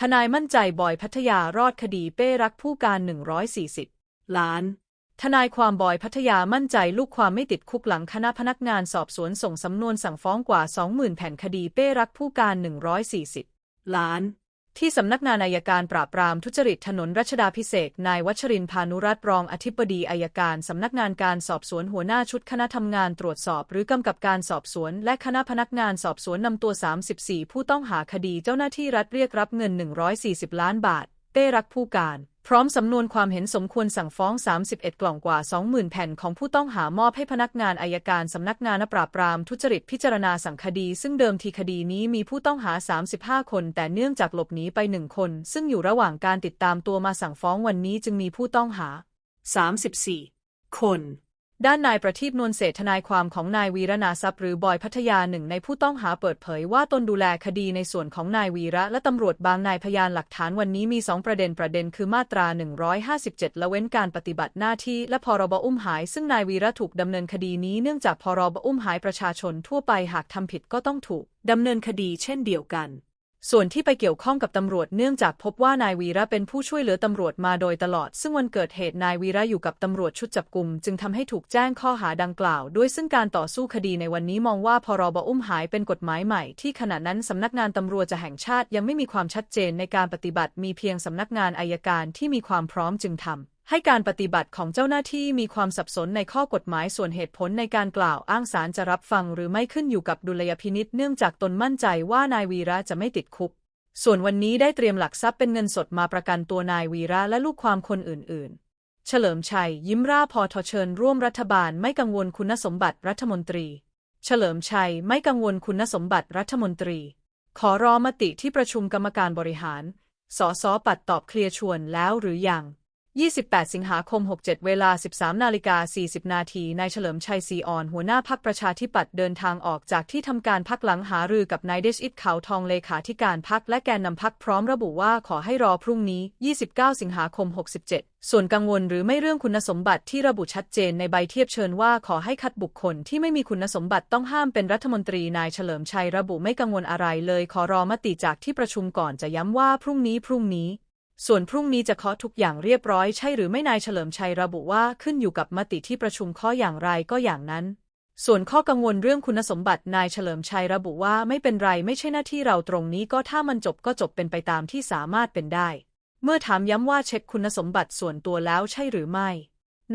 ทนายมั่นใจบอยพัทยารอดคดีเป้รักผู้การ 140 ล้าน ทนายความบอยพัทยามั่นใจลูกความไม่ติดคุกหลังคณะพนักงานสอบสวนส่งสำนวนสั่งฟ้องกว่า 20,000 แผ่นคดีเป้รักผู้การ 140 ล้าน ที่สำนักงานอายการปราบปรามทุจริตถนนรัชดาพิเศษนายวัชรินทร์พานุรัตน์รองอธิบดีอายการสำนักงานการสอบสวนหัวหน้าชุดคณะทำงานตรวจสอบ หรือกำกับการสอบสวน และคณะพนักงานสอบสวนนำตัว 34 ผู้ต้องหาคดีเจ้าหน้าที่รัฐเรียกรับเงิน 140 ล้านบาท เต้รักผู้การ พร้อมสำนวนความเห็นสมควรสั่งฟ้อง 31 กล่องกว่า 20,000 แผ่นของผู้ต้องหามอบให้พนักงานอายการสำนักงานปราบปรามทุจริตพิจารณาสั่งคดี ซึ่งเดิมทีคดีนี้มีผู้ต้องหา 35 คน แต่เนื่องจากหลบหนีไปหนึ่งคน ซึ่งอยู่ระหว่างการติดตามตัวมาสั่งฟ้องวันนี้จึงมีผู้ต้องหา 34 คน ด้านนายประทีปนวลเศรษฐทนายความของนายวีระนาทรัพย์หรือบอยพัทยาหนึ่งในผู้ต้องหาเปิดเผยว่าตนดูแลคดีในส่วนของนายวีระและตำรวจบางนายพยานหลักฐานวันนี้มีสองประเด็นประเด็นคือมาตรา 157 ละเว้นการปฏิบัติหน้าที่และพรบอุ้มหาย ซึ่งนายวีระถูกดำเนินคดีนี้เนื่องจากพรบอุ้มหายประชาชนทั่วไปหากทำผิดก็ต้องถูกดำเนินคดีเช่นเดียวกัน ส่วนที่ไปเกี่ยวข้องกับตำรวจเนื่องจากพบว่านายวีระเป็นผู้ช่วยเหลือตำรวจมาโดยตลอด ซึ่งวันเกิดเหตุนายวีระอยู่กับตำรวจชุดจับกลุ่มจึงทำให้ถูกแจ้งข้อหาดังกล่าว ด้วยซึ่งการต่อสู้คดีในวันนี้มองว่าพรบอุ้มหายเป็นกฎหมายใหม่ที่ขณะนั้นสำนักงานตำรวจจะแห่งชาติยังไม่มีความชัดเจนในการปฏิบัติ มีเพียงสำนักงานอายการที่มีความพร้อมจึงทำ ให้การปฏิบัติของเจ้าหน้าที่มีความสับสนในข้อกฎหมายส่วนเหตุผลในการกล่าวอ้างศาลจะรับฟังหรือไม่ขึ้นอยู่กับดุลยพินิษเนื่องจากตนมั่นใจว่านายวีระจะไม่ติดคุก ส่วนวันนี้ได้เตรียมหลักทรัพย์เป็นเงินสดมาประกันตัวนายวีระและลูกความคนอื่น ๆ เฉลิมชัย ยิ้มร่าพอทอเชิญร่วมรัฐบาลไม่กังวลคุณสมบัติรัฐมนตรี เฉลิมชัยไม่กังวลคุณสมบัติรัฐมนตรี ขอรอมติที่ประชุมกรรมการบริหาร สสปัดตอบเคลียร์ชวนแล้วหรือยัง 28 สิงหาคม 67 เวลา 13 นาฬิกา 40 นาที นายเฉลิมชัยศรีอ่อน หัวหน้าพักประชาธิปัตย์เดินทางออกจากที่ทำการพักหลังหารือกับนายเดชอิดเขาวทองเลขาธิการพักและแกนนำพักพร้อมระบุว่าขอให้รอพรุ่งนี้ 29 สิงหาคม 67 ส่วนกังวลหรือไม่เรื่องคุณสมบัติที่ระบุชัดเจนในใบเทียบเชิญว่าขอให้คัดบุคคลที่ไม่มีคุณสมบัติต้องห้ามเป็นรัฐมนตรี นายเฉลิมชัยระบุไม่กังวลอะไรเลย ขอรอมติจากที่ประชุมก่อนจะย้ำว่าพรุ่งนี้พรุ่งนี้ ส่วนพรุ่งนี้จะเคาะทุกอย่างเรียบร้อยใช่หรือไม่นายเฉลิมชัยระบุว่าขึ้นอยู่กับมติที่ประชุมข้ออย่างไรก็อย่างนั้น ส่วนข้อกังวลเรื่องคุณสมบัตินายเฉลิมชัยระบุว่าไม่เป็นไรไม่ใช่หน้าที่เราตรงนี้ก็ถ้ามันจบก็จบเป็นไปตามที่สามารถเป็นได้ เมื่อถามย้ำว่าเช็คคุณสมบัติส่วนตัวแล้วใช่หรือไม่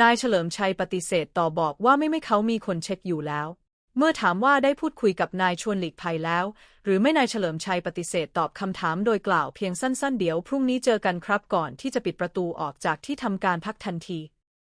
นายเฉลิมชัยปฏิเสธต่อบอกว่าไม่ไม่เขามีคนเช็คอยู่แล้ว เมื่อถามว่าได้พูดคุยกับนายชวนหลีกภัยแล้ว หรือไม่นายเฉลิมชัยปฏิเสธตอบคำถามโดยกล่าวเพียงสั้นๆ เดี๋ยวพรุ่งนี้เจอกันครับก่อนที่จะปิดประตูออกจากที่ทำการพักทันที